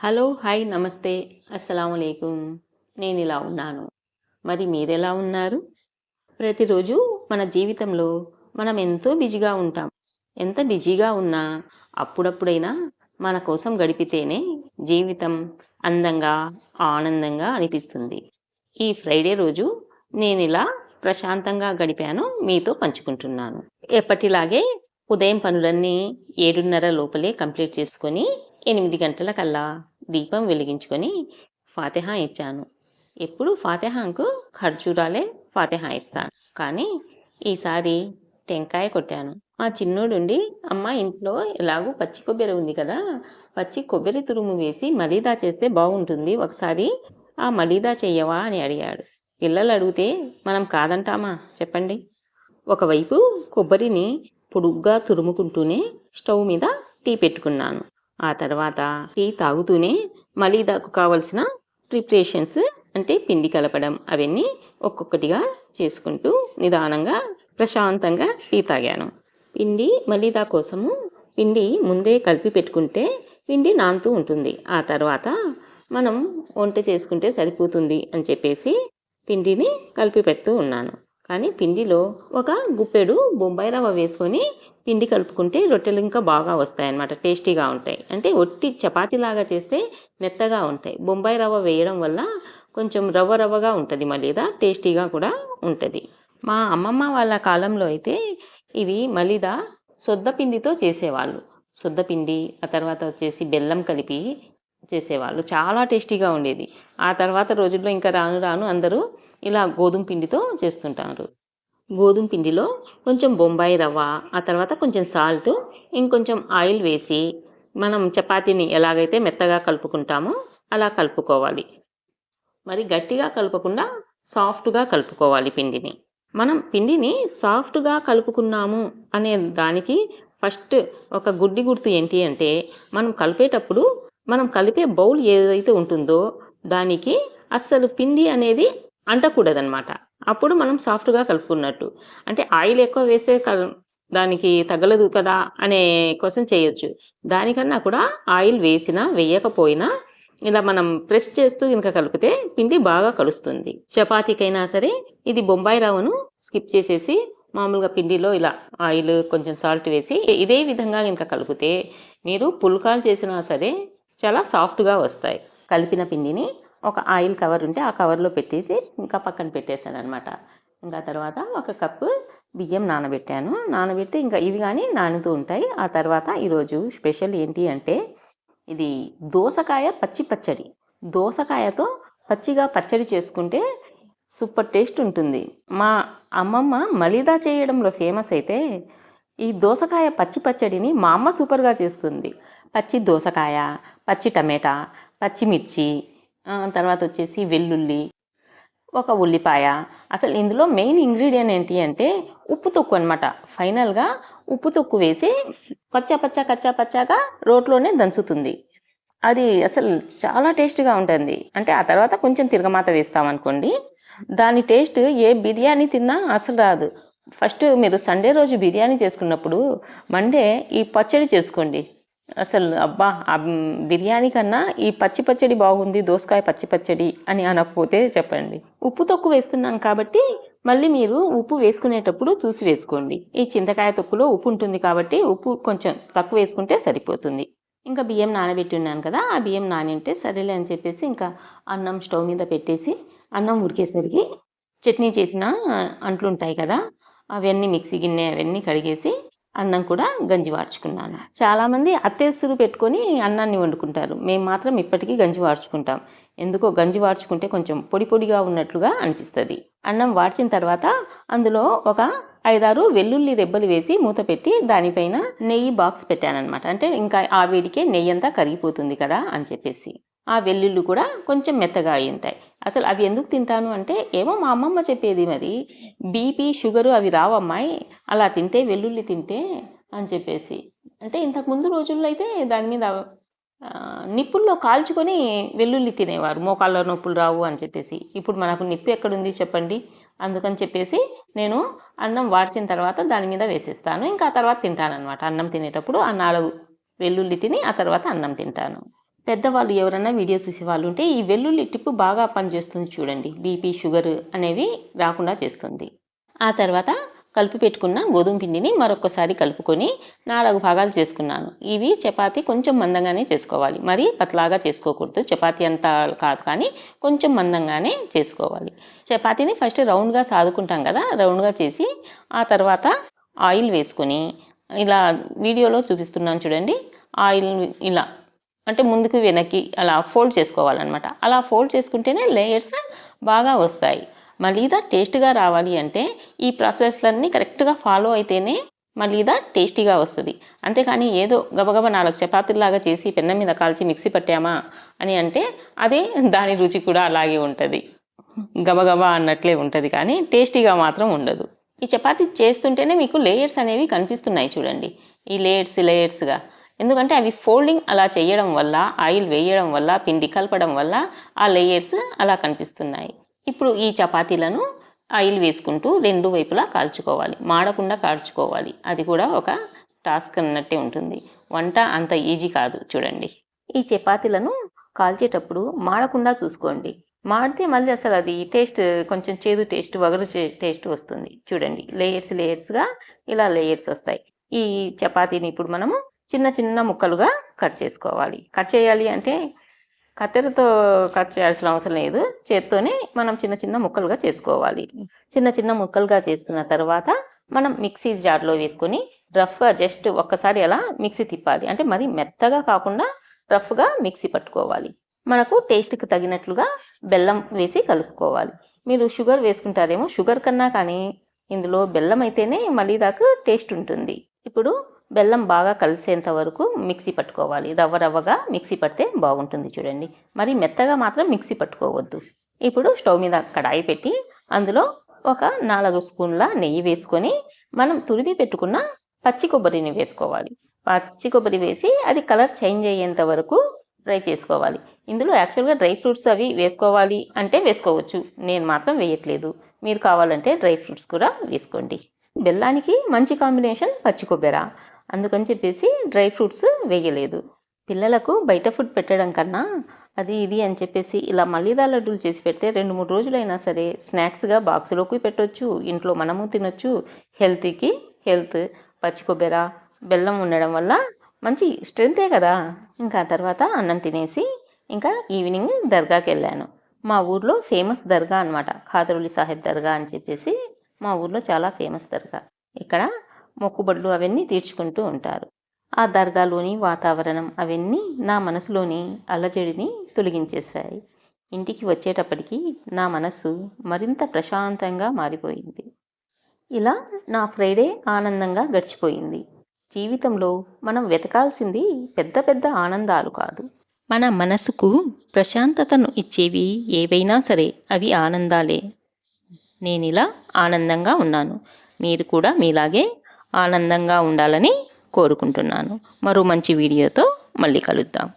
Hello hi నమస్తే అస్సలం అయికం నేను ఇలా ఉన్నాను. మరి మీరెలా ఉన్నారు? ప్రతిరోజు మన జీవితంలో మనం ఎంతో బిజీగా ఉంటాం. ఎంత బిజీగా ఉన్నా అప్పుడప్పుడైనా మన కోసం గడిపితేనే జీవితం అందంగా ఆనందంగా అనిపిస్తుంది. ఈ ఫ్రైడే రోజు నేను ఇలా ప్రశాంతంగా గడిపాను మీతో పంచుకుంటున్నాను. ఎప్పటిలాగే ఉదయం పనులన్నీ ఏడున్నర లోపలే కంప్లీట్ చేసుకొని ఎనిమిది గంటల కల్లా దీపం వెలిగించుకొని ఫాతిహా ఇచ్చాను. ఎప్పుడు ఫాతిహాంకు ఖర్జూరాలే ఫాతిహా ఇస్తాను. కానీ ఈసారి టెంకాయ కొట్టాను. మా చిన్నోడుండి అమ్మ ఇంట్లో ఎలాగూ పచ్చి కొబ్బరి ఉంది కదా పచ్చి కొబ్బరి తురుము వేసి మలీదా చేస్తే బాగుంటుంది ఒకసారి ఆ మలీదా చెయ్యవా? అని అడిగాడు. పిల్లలు అడిగితే మనం కాదంటామా? చెప్పండి. ఒకవైపు కొబ్బరిని పొడుగ్గా తురుముకుంటూనే స్టవ్ మీద టీ పెట్టుకున్నాను. ఆ తర్వాత టీ తాగుతూనే మలీదాకు కావలసిన ప్రిపరేషన్స్ అంటే పిండి కలపడం అవన్నీ ఒక్కొక్కటిగా చేసుకుంటూ నిదానంగా ప్రశాంతంగా టీ తాగాను. పిండి మలీదా కోసము పిండి ముందే కలిపి పెట్టుకుంటే పిండి నానుతూ ఉంటుంది. ఆ తర్వాత మనం వంట చేసుకుంటే సరిపోతుంది అని చెప్పేసి పిండిని కలిపి పెడుతూ ఉన్నాను. కానీ పిండిలో ఒక గుప్పెడు బొంబాయి రవ్వ వేసుకొని పిండి కలుపుకుంటే రొట్టెలు ఇంకా బాగా వస్తాయి అన్నమాట టేస్టీగా ఉంటాయి. అంటే ఒట్టి చపాతీలాగా చేస్తే మెత్తగా ఉంటాయి. బొంబాయి రవ్వ వేయడం వల్ల కొంచెం రవ్వ రవ్వగా ఉంటుంది మలీదా టేస్టీగా కూడా ఉంటుంది. మా అమ్మమ్మ వాళ్ళ కాలంలో అయితే ఇవి మలీదా సొద్ద పిండితో చేసేవాళ్ళు. సొద్ద పిండి ఆ తర్వాత వచ్చేసి బెల్లం కలిపి చేసేవాళ్ళు. చాలా టేస్టీగా ఉండేది. ఆ తర్వాత రోజుల్లో ఇంకా రాను రాను అందరూ ఇలా గోధుమ పిండితో చేస్తుంటారు. గోధుమ పిండిలో కొంచెం బొంబాయి రవ్వ ఆ తర్వాత కొంచెం సాల్ట్ ఇంకొంచెం ఆయిల్ వేసి మనం చపాతీని ఎలాగైతే మెత్తగా కలుపుకుంటామో అలా కలుపుకోవాలి. మరి గట్టిగా కలపకుండా సాఫ్ట్గా కలుపుకోవాలి పిండిని. మనం పిండిని సాఫ్ట్గా కలుపుకున్నాము అనే దానికి ఫస్ట్ ఒక గుడ్డి గుర్తు ఏంటి అంటే మనం కలిపేటప్పుడు మనం కలిపే బౌల్ ఏదైతే ఉంటుందో దానికి అస్సలు పిండి అనేది అంటకూడదనమాట అప్పుడు మనం సాఫ్ట్గా కలుపుకున్నట్టు. అంటే ఆయిల్ ఎక్కువ వేస్తే దానికి తగలదు కదా అనే క్వశ్చన్ చేయొచ్చు. దానికన్నా కూడా ఆయిల్ వేసినా వేయకపోయినా ఇలా మనం ప్రెస్ చేస్తూ ఇంకా కలిపితే పిండి బాగా కలుస్తుంది. చపాతీకైనా సరే ఇది బొంబాయి రవ్వను స్కిప్ చేసేసి మామూలుగా పిండిలో ఇలా ఆయిల్ కొంచెం సాల్ట్ వేసి ఇదే విధంగా ఇంకా కలిపితే మీరు పుల్కాలు చేసినా సరే చాలా సాఫ్ట్గా వస్తాయి. కలిపిన పిండిని ఒక ఆయిల్ కవర్ ఉంటే ఆ కవర్లో పెట్టేసి ఇంకా పక్కన పెట్టేశాను అనమాట ఇంకా తర్వాత ఒక కప్పు బియ్యం నానబెట్టాను. నానబెడితే ఇంకా ఇవి కానీ నానుతూ ఉంటాయి. ఆ తర్వాత ఈరోజు స్పెషల్ ఏంటి అంటే ఇది దోసకాయ పచ్చి పచ్చడి. దోసకాయతో పచ్చిగా పచ్చడి చేసుకుంటే సూపర్ టేస్ట్ ఉంటుంది. మా అమ్మమ్మ మలీదా చేయడంలో ఫేమస్ అయితే ఈ దోసకాయ పచ్చి పచ్చడిని మా అమ్మ సూపర్గా చేస్తుంది. పచ్చి దోసకాయ పచ్చి టమాటా పచ్చిమిర్చి తర్వాత వచ్చేసి వెల్లుల్లి ఒక ఉల్లిపాయ. అసలు ఇందులో మెయిన్ ఇంగ్రీడియంట్ ఏంటి అంటే ఉప్పు తొక్కు అనమాట ఫైనల్గా ఉప్పు తొక్కు వేసి కచ్చా పచ్చా కచ్చా పచ్చాగా రోట్లోనే దంచుతుంది. అది అసలు చాలా టేస్ట్గా ఉంటుంది. అంటే ఆ తర్వాత కొంచెం తిరగమాత వేస్తామనుకోండి దాని టేస్ట్ ఏ బిర్యానీ తిన్నా అసలు రాదు. ఫస్ట్ మీరు సండే రోజు బిర్యానీ చేసుకున్నప్పుడు మండే ఈ పచ్చడి చేసుకోండి. అసలు అబ్బా ఆ బిర్యానీ కన్నా ఈ పచ్చి పచ్చడి బాగుంది దోసకాయ పచ్చి పచ్చడి అని అనకపోతే చెప్పండి. ఉప్పు తొక్కు వేస్తున్నాం కాబట్టి మళ్ళీ మీరు ఉప్పు వేసుకునేటప్పుడు చూసి వేసుకోండి. ఈ చింతకాయ తొక్కులో ఉప్పు ఉంటుంది కాబట్టి ఉప్పు కొంచెం తక్కువ వేసుకుంటే సరిపోతుంది. ఇంకా బియ్యం నానబెట్టి ఉన్నాను కదా ఆ బియ్యం నానింటే సరేలే అని చెప్పేసి ఇంకా అన్నం స్టవ్ మీద పెట్టేసి అన్నం ఉడికేసరికి చట్నీ చేసిన అంట్లు ఉంటాయి కదా అవన్నీ మిక్సీ గిన్నె అవన్నీ కడిగేసి అన్నం కూడా గంజి వార్చుకున్నాను. చాలామంది అత్తేసురు పెట్టుకొని అన్నాన్ని వండుకుంటారు. మేము మాత్రం ఇప్పటికీ గంజి వార్చుకుంటాం. ఎందుకో గంజి వార్చుకుంటే కొంచెం పొడి పొడిగా ఉన్నట్లుగా అనిపిస్తుంది. అన్నం వార్చిన తర్వాత అందులో ఒక ఐదారు వెల్లుల్లి రెబ్బలు వేసి మూత పెట్టి దానిపైన నెయ్యి బాక్స్ పెట్టానమాట అంటే ఇంకా ఆ వేడికే నెయ్యి అంతా కరిగిపోతుంది కదా అని చెప్పేసి. ఆ వెల్లుల్లి కూడా కొంచెం మెత్తగా అయి ఉంటాయి. అసలు అవి ఎందుకు తింటాను అంటే ఏమో మా అమ్మమ్మ చెప్పేది మరి బీపీ షుగరు అవి రావమ్మాయి అలా తింటే వెల్లుల్లి తింటే అని చెప్పేసి. అంటే ఇంతకు ముందు రోజుల్లో అయితే దాని మీద నిప్పుల్లో కాల్చుకొని వెల్లుల్లి తినేవారు మోకాళ్ళ నొప్పులు రావు అని చెప్పేసి. ఇప్పుడు మనకు నిప్పు ఎక్కడుంది చెప్పండి? అందుకని చెప్పేసి నేను అన్నం వాడిచిన తర్వాత దాని మీద వేసేస్తాను. ఇంకా ఆ తర్వాత తింటాను అనమాట అన్నం తినేటప్పుడు ఆ నాలుగు వెల్లుల్లి తిని ఆ తర్వాత అన్నం తింటాను. పెద్దవాళ్ళు ఎవరైనా వీడియోస్ చూసేవాళ్ళు ఉంటే ఈ వెల్లుల్లి టిప్పు బాగా పనిచేస్తుంది చూడండి. బీపీ షుగర్ అనేవి రాకుండా చేస్తుంది. ఆ తర్వాత కలిపి పెట్టుకున్న గోధుమ పిండిని మరొకసారి కలుపుకొని నాలుగు భాగాలు చేసుకున్నాను. ఇవి చపాతీ కొంచెం మందంగానే చేసుకోవాలి. మరి పతలాగా చేసుకోకూడదు. చపాతీ అంత కాదు కానీ కొంచెం మందంగానే చేసుకోవాలి. చపాతీని ఫస్ట్ రౌండ్గా సాదుకుంటాం కదా రౌండ్గా చేసి ఆ తర్వాత ఆయిల్ వేసుకొని ఇలా వీడియోలో చూపిస్తున్నాను చూడండి. ఆయిల్ ఇలా అంటే ముందుకు వెనక్కి అలా ఫోల్డ్ చేసుకోవాలన్నమాట. అలా ఫోల్డ్ చేసుకుంటేనే లేయర్స్ బాగా వస్తాయి. మళ్ళీదా టేస్ట్గా రావాలి అంటే ఈ ప్రాసెస్లన్నీ కరెక్ట్గా ఫాలో అయితేనే మళ్ళీదా టేస్టీగా వస్తుంది. అంతేకాని ఏదో గబగబ నాలుగు చపాతీలాగా చేసి పెన్నం మీద కాల్చి మిక్సీ పట్టామా అని అంటే అదే దాని రుచి కూడా అలాగే ఉంటుంది. గబగబా అన్నట్లే ఉంటుంది కానీ టేస్టీగా మాత్రం ఉండదు. ఈ చపాతీ చేస్తుంటేనే మీకు లేయర్స్ అనేవి కనిపిస్తున్నాయి చూడండి. ఈ లేయర్స్ లేయర్స్గా ఎందుకంటే అవి ఫోల్డింగ్ అలా చేయడం వల్ల ఆయిల్ వేయడం వల్ల పిండి కలపడం వల్ల ఆ లేయర్స్ అలా కనిపిస్తున్నాయి. ఇప్పుడు ఈ చపాతీలను ఆయిల్ వేసుకుంటూ రెండు వైపులా కాల్చుకోవాలి. మాడకుండా కాల్చుకోవాలి. అది కూడా ఒక టాస్క్ అన్నట్టే ఉంటుంది. వంట అంత ఈజీ కాదు. చూడండి. ఈ చపాతీలను కాల్చేటప్పుడు మాడకుండా చూసుకోండి. మాడితే మళ్ళీ అసలు అది టేస్ట్ కొంచెం చేదు టేస్ట్ వగరు టేస్ట్ వస్తుంది. చూడండి. లేయర్స్ లేయర్స్గా ఇలా లేయర్స్ వస్తాయి. ఈ చపాతీని ఇప్పుడు మనము చిన్న చిన్న ముక్కలుగా కట్ చేసుకోవాలి. కట్ చేయాలి అంటే కత్తెరతో కట్ చేయాల్సిన అవసరం లేదు. చేత్తోనే మనం చిన్న చిన్న ముక్కలుగా చేసుకోవాలి. చిన్న చిన్న ముక్కలుగా చేసుకున్న తర్వాత మనం మిక్సీ జార్లో వేసుకొని రఫ్గా జస్ట్ ఒక్కసారి అలా మిక్సీ తిప్పాలి. అంటే మరి మెత్తగా కాకుండా రఫ్గా మిక్సీ పట్టుకోవాలి. మనకు టేస్ట్కి తగినట్లుగా బెల్లం వేసి కలుపుకోవాలి. మీరు షుగర్ వేసుకుంటారేమో షుగర్ కన్నా కానీ ఇందులో బెల్లం అయితేనే మళ్ళీ దాకా టేస్ట్ ఉంటుంది. ఇప్పుడు బెల్లం బాగా కలిసేంత వరకు మిక్సీ పట్టుకోవాలి. రవ్వ రవ్వగా మిక్సీ పడితే బాగుంటుంది చూడండి. మరి మెత్తగా మాత్రం మిక్సీ పట్టుకోవద్దు. ఇప్పుడు స్టవ్ మీద కడాయి పెట్టి అందులో ఒక నాలుగు స్పూన్ల నెయ్యి వేసుకొని మనం తురిమి పెట్టుకున్న పచ్చి కొబ్బరిని వేసుకోవాలి. పచ్చి కొబ్బరి వేసి అది కలర్ చేంజ్ అయ్యేంత వరకు ఫ్రై చేసుకోవాలి. ఇందులో యాక్చువల్గా డ్రై ఫ్రూట్స్ అవి వేసుకోవాలి అంటే వేసుకోవచ్చు. నేను మాత్రం వేయట్లేదు. మీరు కావాలంటే డ్రై ఫ్రూట్స్ కూడా వేసుకోండి. బెల్లానికి మంచి కాంబినేషన్ పచ్చి కొబ్బరి. అందుకని చెప్పేసి డ్రై ఫ్రూట్స్ వేయలేదు. పిల్లలకు బయట ఫుడ్ పెట్టడం కన్నా అది ఇది అని చెప్పేసి ఇలా మల్లిదా లడ్డూలు చేసి పెడితే రెండు మూడు రోజులైనా సరే స్నాక్స్గా బాక్స్లోకి పెట్టొచ్చు ఇంట్లో మనము తినొచ్చు. హెల్తీకి హెల్త్ పచ్చి కొబ్బరి బెల్లం ఉండడం వల్ల మంచి స్ట్రెంతే కదా. ఇంకా తర్వాత అన్నం తినేసి ఇంకా ఈవినింగ్ దర్గాకి వెళ్ళాను. మా ఊర్లో ఫేమస్ దర్గా అనమాట ఖాదరులి సాహెబ్ దర్గా అని చెప్పేసి మా ఊర్లో చాలా ఫేమస్ దర్గా. ఇక్కడ మొక్కుబడులు అవన్నీ తీర్చుకుంటూ ఉంటారు. ఆ దర్గాలోని వాతావరణం అవన్నీ నా మనసులోని అల్లజడిని తొలగించేశాయి. ఇంటికి వచ్చేటప్పటికి నా మనసు మరింత ప్రశాంతంగా మారిపోయింది. ఇలా నా ఫ్రైడే ఆనందంగా గడిచిపోయింది. జీవితంలో మనం వెతకాల్సింది పెద్ద పెద్ద ఆనందాలు కాదు. మన మనసుకు ప్రశాంతతను ఇచ్చేవి ఏవైనా సరే అవి ఆనందాలే. నేను ఇలా ఆనందంగా ఉన్నాను. మీరు కూడా మీలాగే ఆనందంగా ఉండాలని కోరుకుంటున్నాను. మరో మంచి వీడియోతో మళ్ళీ కలుద్దాం.